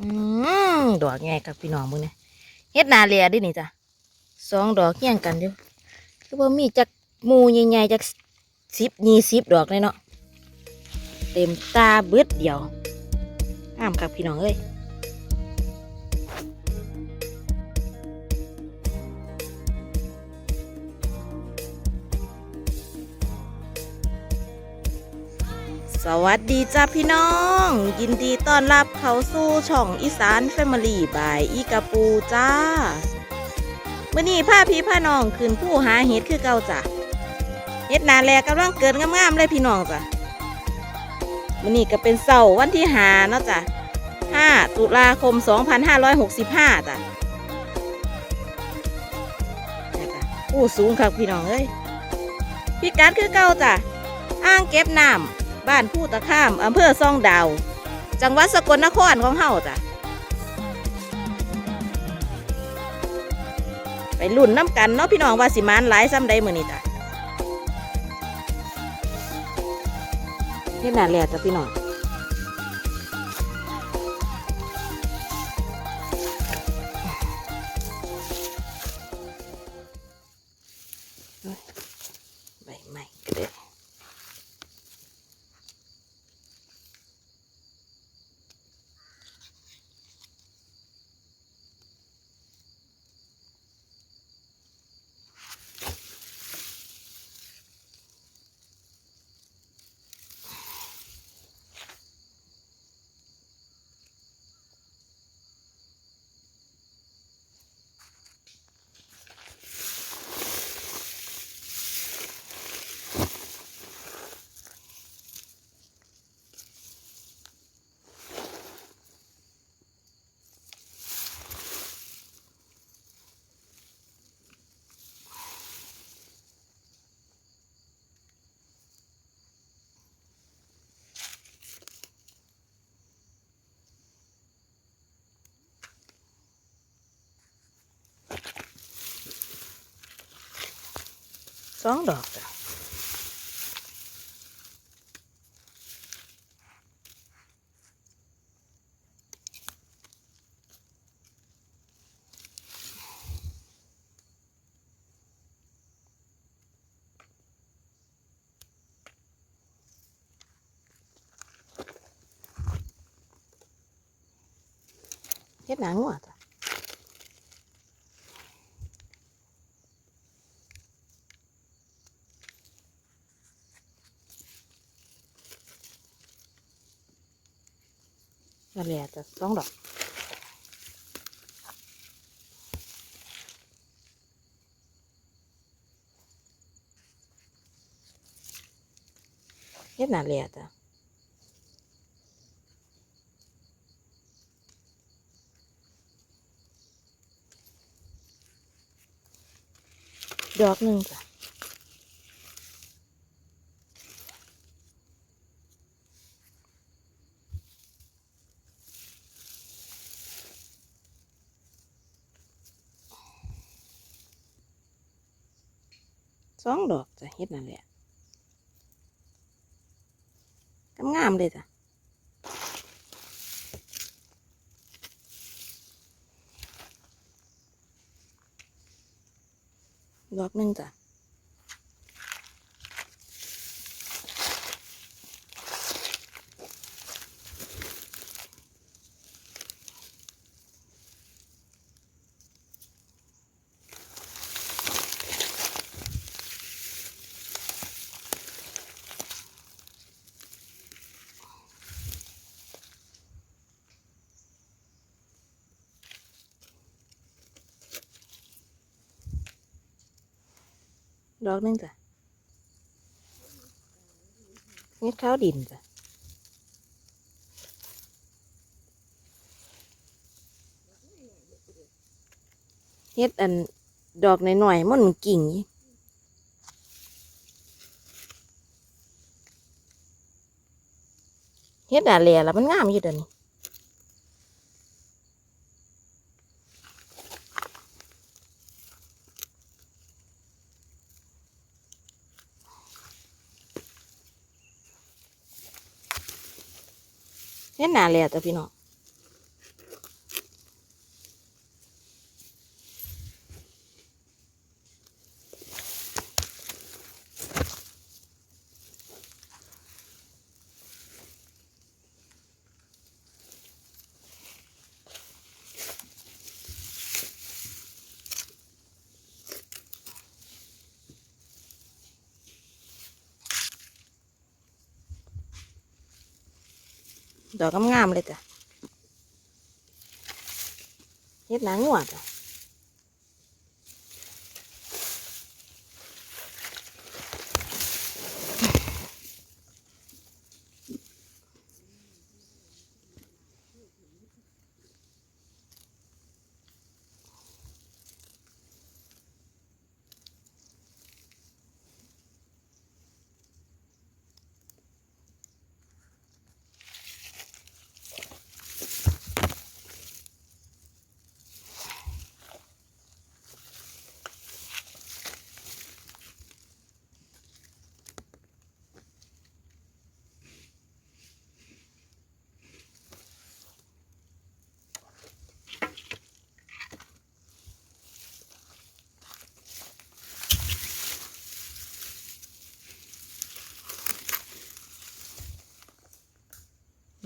อืมดอกไงกับพี่น้องมึงเนี่ยเฮ็ดนาเลียดินี่จ้ะสองดอกเคียงกันอยู่คือว่ามีจักมูใหญ่ๆจักสิบยี่สิบดอกเลยเนาะเต็มตาเบิดเดียวงามกับพี่น้องเอ้ย วัสดีจ้าพี่น้อง ยินดีต้อนรับเขาสู่ช่องอีสานแฟมิลี่บายอีกาปูจ้าเมื่อนี้พาพี่พาน้องขึ้นผู้หาเห็ดคือเก่าจ้ะเห็ดนาแลกำลังเกิดงามๆเลยพี่น้องจ้ะมื่อนี้ก็เป็นเสาร์วันที่หาเนาะจ้ะ5ตุลาคม 2565จ้ะนี่จ้ะผู้สูงครับพี่น้องเอ้ยพี่กัดคือเก่าจ้ะอ่างเก็บน้ำ บ้านผู้ตะข้ามอำเภอซ่องดาว จังหวัดสกลนครของเฮาจ้ะไปลุ่นน้ำกันเนาะพี่น้องว่าสิมานหลายซ้ำใดมือนี้จ้ะเฮ็ดหน้นแหล่จ้ะพี่น้อง สองดอกจ้ะเฮ็ดหนังหัวจ้ะ นั่นแหละจะสองดอกเฮ็ดนั่นแหละจ้ะดอกหนึ่งจ้ะ สองดอกจ้ะเฮ็ดนั่นแหละงามเลยจ้ะดอกหนึ่งจ้ะ ดอกนึงจ้ะเฮ็ดข้าวดินจ้ะเฮ็ดอันดอกหน่อยๆมันกิ่งเฮ็ดอะไรล่ะมันงามอยู่เดี๋ยวนี้ เห็นหน้าแล้วจ้ะพี่น้อง ดอกงามๆเลยจ้ะเฮ็ดหนังหัวจ้ะ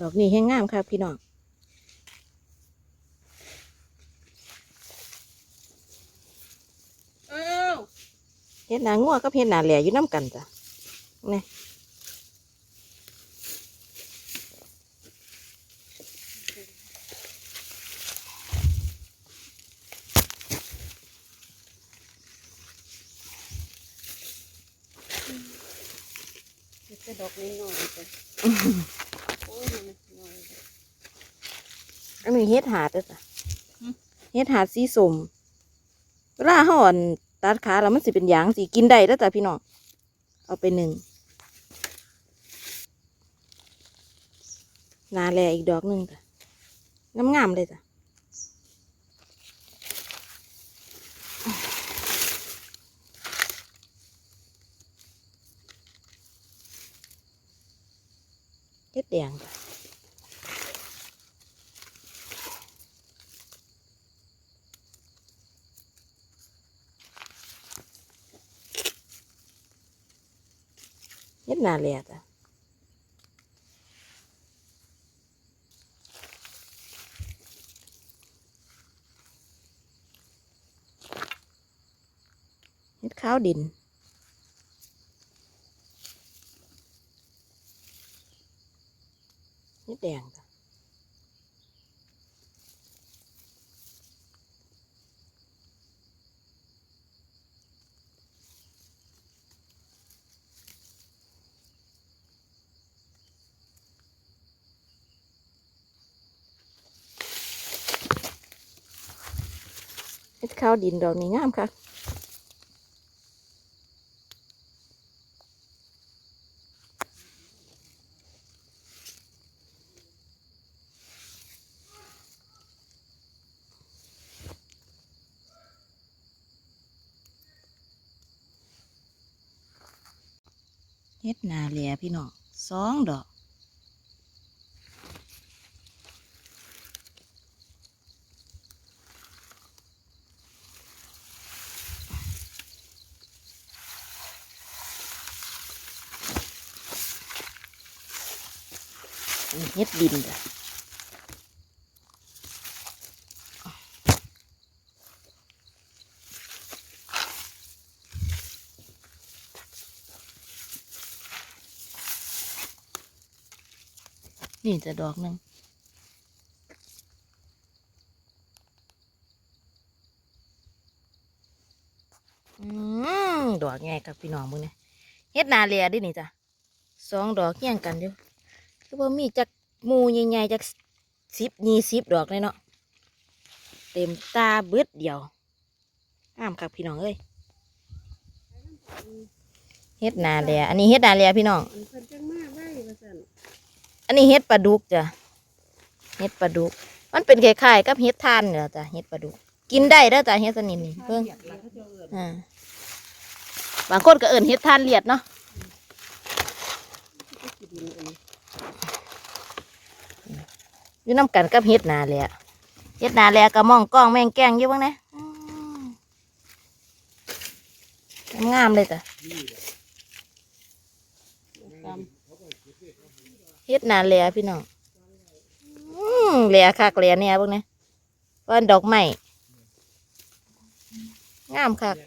ดอกนี้แห้งงามค่ะพี่น้องเอ้าเฮ็ดหนางัวกับเฮ็ดหนาแหล่อยู่น้ำกันจ้ะนี่ เฮ็ดแต่ดอกน้อยๆจ้ะโอ้ยมันน้อยจ้ะ อันนี้ เฮ็ดหาดเด้อจ้ะเฮ็ดหาดสีส้มเวลาห่อนตัดขาแล้วมันสิเป็นหยางสิกินได้เด้อจ้ะพี่น้อง เอาไปหนึ่งนาแลอีกดอกหนึ่งจ้ะงามๆเลยจ้ะเฮ็ดแดงจ้ะ น่าแหล่จ้ะเฮ็ดข้าวดินเฮ็ดแดงจ้ะ เฮ็ดข้าวดินดอกนี้งามค่ะเฮ็ดนาแหล่พี่น้องสองดอก เฮ็ดดินจ้ะนี่จะดอกหนึ่งอืมดอกไงกับพี่น้องมึงเนี่ยเฮ็ดนาเลียดินี่จ้ะสองดอกเคียงกันอยู่ คือว่ามีจักหมูใหญ่ๆจักสิบยี่สิบดอกเลยเนาะเต็มตาเบิดเดียวงามครับพี่น้องเอ้ยเฮ็ดนาเลียอันนี้เฮ็ดนาเลียพี่น้องอันเพิ่นจังมาไว้ว่าซั่นอันนี้เฮ็ดปลาดุกจ้ะเฮ็ดปลาดุก มันเป็นคล้ายๆกับเฮ็ดทานนี่แหละจ้ะเฮ็ดปลาดุก กินได้เด้อจ้ะเฮ็ดสนิทนี่เพิ่งเรียกแล้วเขาเจ้าเอิ้นอ่าบางคนก็เอิ้นเฮ็ดทานเลียดเนาะเขาสิดิน อยู่น้ำกันกับเฮ็ดนาเลียเฮ็ดนาเลียก็มองกล้องแม่งแกงอยู่บ้างนะงามเลยจ้ะเฮ็ดนาแลพี่น้องอืมแลคักแลเนี่ยพวกนี้ก้อนดอกไม้งามคัก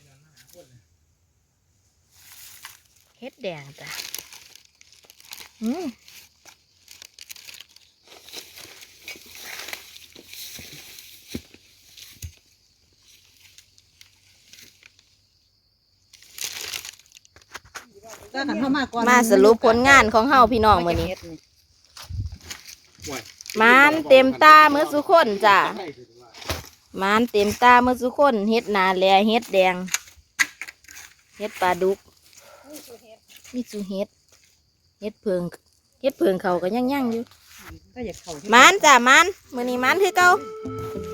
เฮ็ดแดงจ้ะอืม ก็ขันเข้ามาก่อนมาสรุปผลงานของเฮาพี่น้องมื้อนี้เฮ็ดมานเต็มตาเมื่อสุคนจ้ะมานเต็มตาเมื่อสุคนเฮ็ดนาแลเฮ็ดแดงเฮ็ดปลาดุกนี่สุเฮ็ดเฮ็ดเพิงเฮ็ดเพิงเขาก็ยังยังๆอยู่ก็อยากเข้ามานจ้ะมานมื้อนี้มานคือเก่าเ